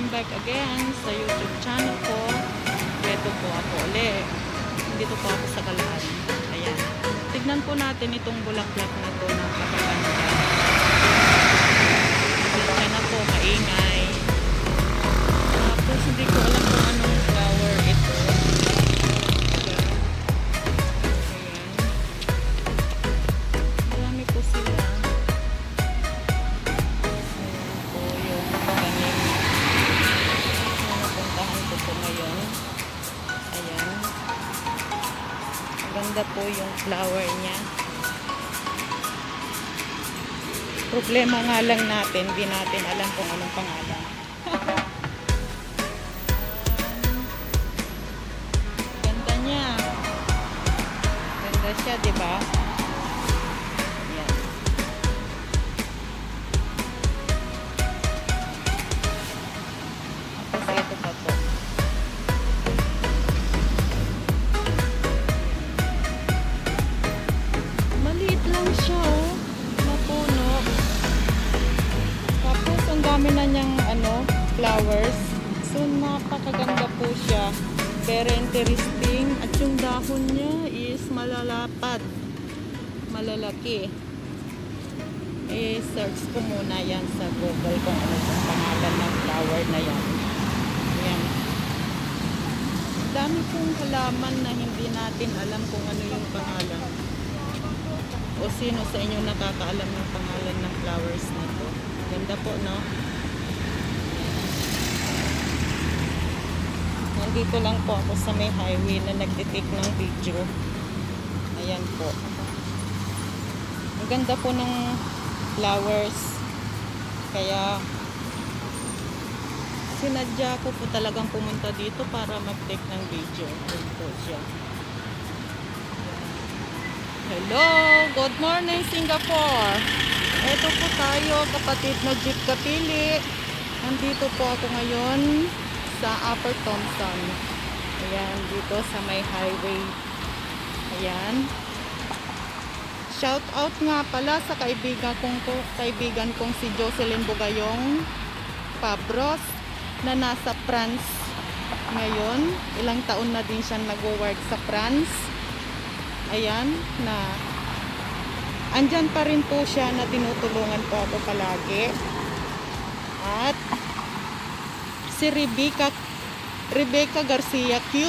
Welcome back again sa YouTube channel ko. Ito po ako uli. Dito po ako sa Galaan. Ayan. Tignan po natin itong bulaklak na to na kapaganda. Ito na po, maingay. Tapos hindi ko alam kung anong flower flower niya. Problema nga lang natin, di natin alam kung anong pangalan. Ganda niya. Ganda siya, di ba? Tapos ito pa interesting. At yung dahon niya is malalapad. Malalaki. Eh, search ko muna yan sa Google kung ano yung pangalan ng flower na yan. Yan. Dami pong halaman na hindi natin alam kung ano yung pangalan. O sino sa inyo nakakaalam ng pangalan ng flowers na to. Ganda po, no? Nandito lang po ako sa may highway na nagtitik ng video. Ayan po. Ang ganda po ng flowers. Kaya sinadya ko po talagang pumunta dito para mag-take ng video. Ayan po siya. Hello! Good morning, Singapore! Ito po tayo, kapatid na Jeep Kapili. Nandito po ako ngayon sa Upper Thompson. Ayan, dito sa may highway. Ayan. Shout out nga pala sa kaibigan kong, ko, kaibigan kong si Jocelyn Bugayong Pabros na nasa France ngayon. Ilang taon na din siya nag-work sa France. Ayan, na andyan pa rin po siya na tinutulungan po ako palagi. At si Rebecca Rebecca Garcia Q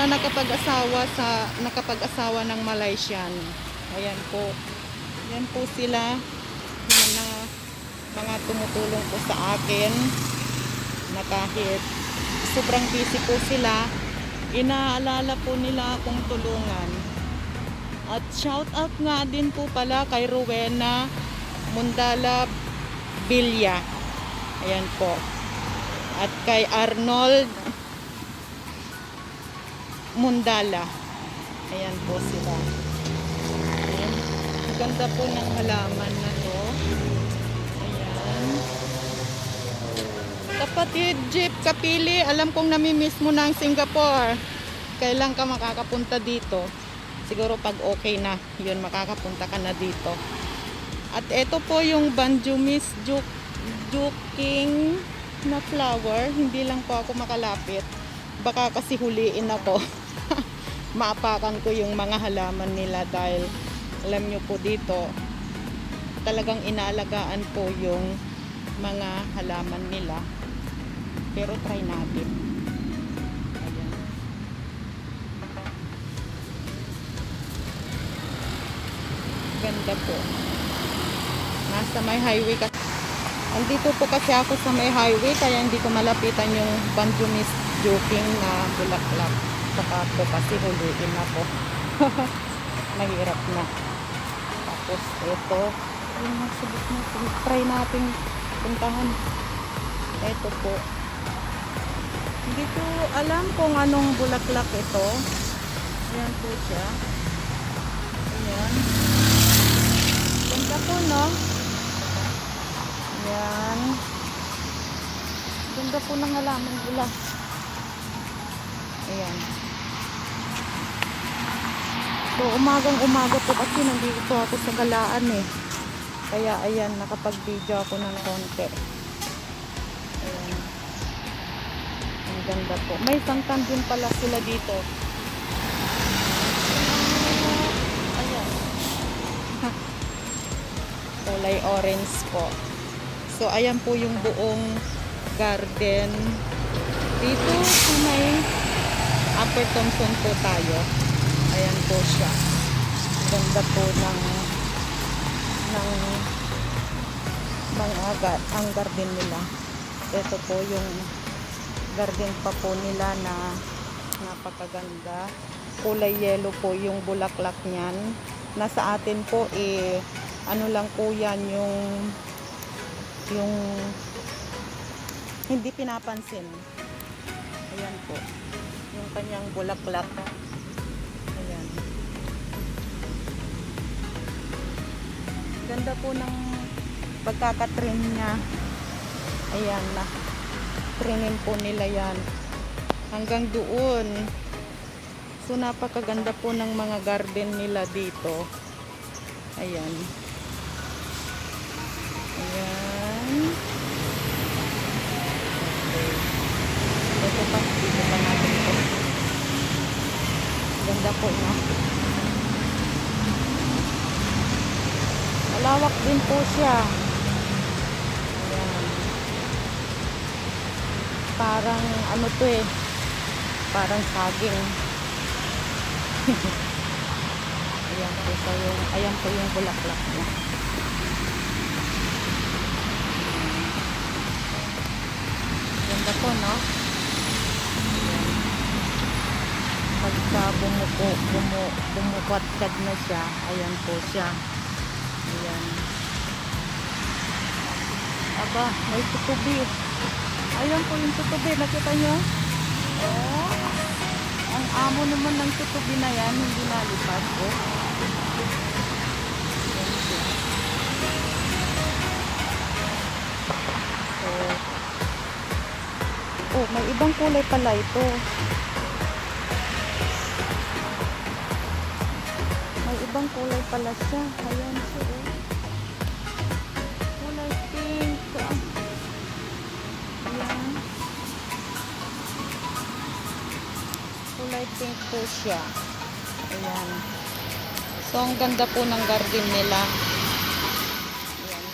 na nakapag-asawa sa nakapag-asawa ng Malaysian. Ayan po. Yan po sila mga mga tumutulong po sa akin na kahit sobrang busy po sila, inaalala po nila akong tulungan. At shout out nga din po pala kay Rowena Mundala Bilya. Ayan po. At kay Arnold Mundala. Ayan po sila. Ayan. Ganda po ng halaman na to. Ayan. Kapatid Jeep Kapili, alam kong namimiss mo ang Singapore. Kailan ka makakapunta dito? Siguro pag okay na, yun makakapunta ka na dito. At ito po yung Banjumis Juk Juking na flower. Hindi lang po ako makalapit. Baka kasi huliin ako. Maapakan ko yung mga halaman nila dahil alam nyo po dito, talagang inaalagaan po yung mga halaman nila. Pero try natin. Ayan. Ganda po. Nasa may highway kasi. Andito po kasi ako sa may highway kaya hindi ko malapitan yung Banjumis joking na bulaklak. Saka po kasi huliin na po. Mahirap na. Tapos ito. Yung magsubok natin. Try natin puntahan. Ito po. Hindi ko alam kung anong bulaklak ito. Ayan po siya. Ayan. Ganda po, no? Ayan. Ganda po ng halaman nila. Ayan. So, umagang umaga po kasi nandito ako sa galaan eh. Kaya ayan, nakapag-video ako ng konti. Ayan. Ganda po. May sangtan din pala sila dito. Ayan. Kulay orange po. So, ayan po yung buong garden. Dito sa may Upper Thompson po tayo. Ayan po siya. Ganda po ng ng mga ga- ang garden nila. Ito po yung garden pa po nila na napakaganda. Kulay yellow po yung bulaklak niyan. Nasa atin po eh ano lang po yan yung yung hindi pinapansin. Ayan po. Yung kanyang bulaklak. Ayan. Ganda po ng pagkakatrim niya. Ayan na. Trimin po nila yan. Hanggang doon. So napakaganda po ng mga garden nila dito. Ayan. Ito pa. Dito pa natin ito. Ganda po no. Malawak din po siya. Ayan. Parang ano to eh. Parang saging. ayan po sa yung, ayan po yung bulaklak niya. Ganda po, no? Ayan. Pagka bumuko, bumu, bumukatad na siya, ayan po siya. Ayan. Aba, may tutubi. Ayan po yung tutubi. Nakita nyo? Oh. Ang amo naman ng tutubi na yan, hindi nalipad. Oh. So, oh, may ibang kulay pala ito. Ibang kulay pala siya. Ayan siya. Oh. Kulay pink. Ayan. Kulay pink po siya. Ayan. So, ang ganda po ng garden nila. Ayan.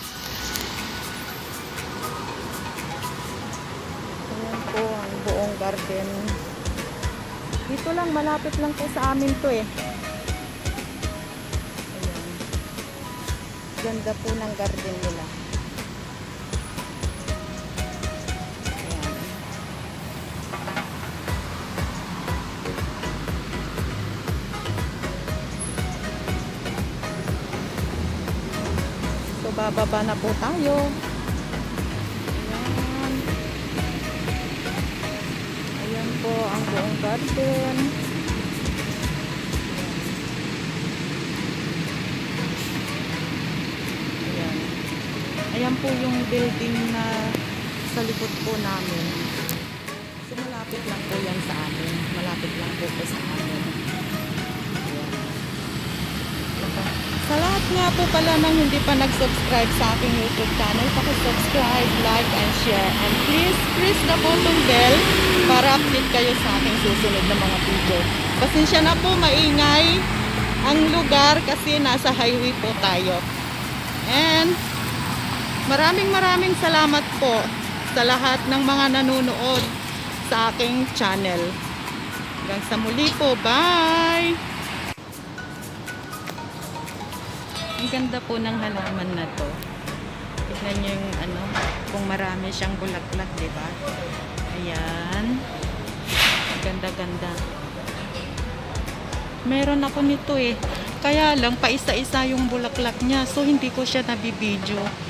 Ayan po ang buong garden. Dito lang, malapit lang po sa amin to eh. Ganda po ng garden nila. So, bababa na po tayo. Ayan. Ayan po ang buong garden. Ayan po yung building na sa likod po namin. So, malapit lang po yan sa amin. Malapit lang po po sa amin. Sa lahat nga po pala nang hindi pa nag-subscribe sa aking YouTube channel, subscribe like, and share. And please press the button bell para update kayo sa aking susunod na mga video. Pasensya na po, maingay ang lugar kasi nasa highway po tayo. And maraming maraming salamat po sa lahat ng mga nanonood sa aking channel. Hanggang sa muli po. Bye! Ang ganda po ng halaman na to. Tignan nyo yung ano, kung marami siyang bulaklak, di ba? Ayan. Ganda-ganda. Meron ako nito eh. Kaya lang, paisa-isa yung bulaklak niya. So, hindi ko siya nabibidyo.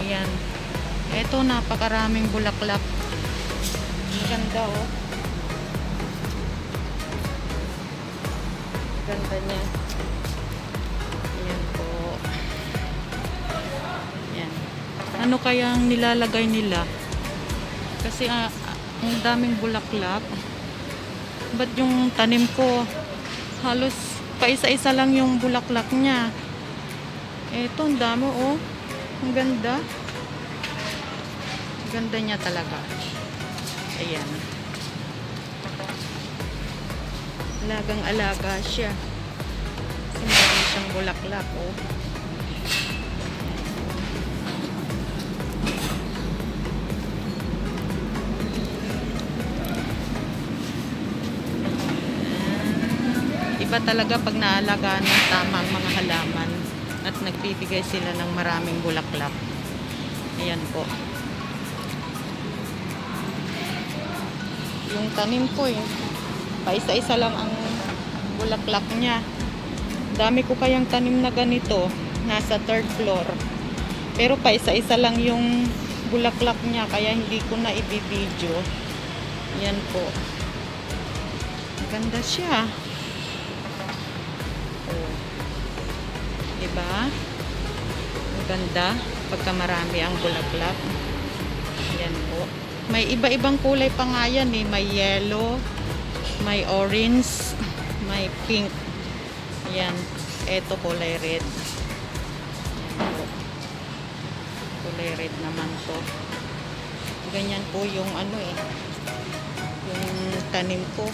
Ayan. Eto, napakaraming bulaklak. Ang ganda oh. Ganda niya. Ayan po. Ayan. Ano kayang nilalagay nila? Kasi ah, ang daming bulaklak. Ba't yung tanim ko halos paisa-isa lang yung bulaklak niya. Eto, ang dami oh. Ang ganda. Ganda niya talaga. Ayan. Alagang alaga siya. Kasi marami siyang bulaklak, oh. Iba talaga pag naalagaan ng tama mga halaman at nagbibigay sila ng maraming bulaklak. Ayan po. Yung tanim ko eh, paisa-isa lang ang bulaklak niya. Dami ko kayang tanim na ganito, nasa third floor. Pero paisa-isa lang yung bulaklak niya, kaya hindi ko na ibibidyo. Yan po. Maganda siya. Diba? Maganda pagka marami ang bulaklak. Yan po. May iba-ibang kulay pa nga yan eh. May yellow, may orange, may pink. Yan. Ito kulay red. Yan po. Kulay red naman to. Ganyan po yung ano eh. Yung tanim ko.